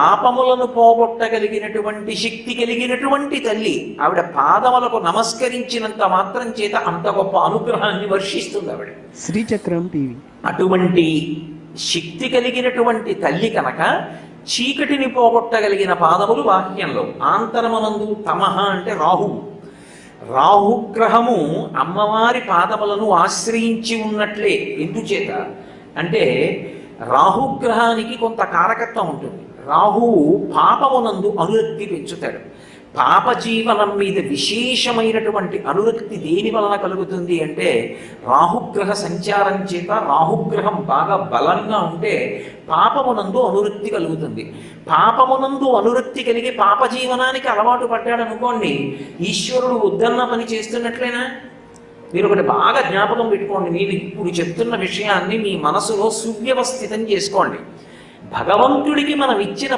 పాపములను పోగొట్టగలిగినటువంటి శక్తి కలిగినటువంటి తల్లి ఆవిడ పాదములకు నమస్కరించినంత మాత్రం చేత అంత గొప్ప అనుగ్రహాన్ని వర్షిస్తుంది ఆవిడ. శ్రీచక్రం టీవీ. అటువంటి శక్తి కలిగినటువంటి తల్లి కనుక చీకటిని పోగొట్టగలిగిన పాదములు వాక్యంలో ఆంతరమనందు తమహ అంటే రాహువు రాహుగ్రహము అమ్మవారి పాదములను ఆశ్రయించి ఉన్నట్లే. ఎందుచేత? అంటే రాహుగ్రహానికి కొంత కారకత్వం ఉంటుంది. రాహువు పాపమునందు అనురక్తి పెంచుతాడు. పాప జీవనం మీద విశేషమైనటువంటి అనురక్తి దేని వలన కలుగుతుంది అంటే రాహుగ్రహ సంచారం చేత రాహుగ్రహం బాగా బలంగా ఉంటే పాపమునందు అనురక్తి కలుగుతుంది. పాపమునందు అనురక్తి కలిగి పాప జీవనానికి అలవాటు పడ్డాడు అనుకోండి ఈశ్వరుడు ఉద్దన్న పని చేస్తున్నట్లేనా? మీరు ఒకటి బాగా జ్ఞాపకం పెట్టుకోండి నేను ఇప్పుడు చెప్తున్న విషయాన్ని మీ మనసులో సువ్యవస్థితం చేసుకోండి. భగవంతుడికి మనం ఇచ్చిన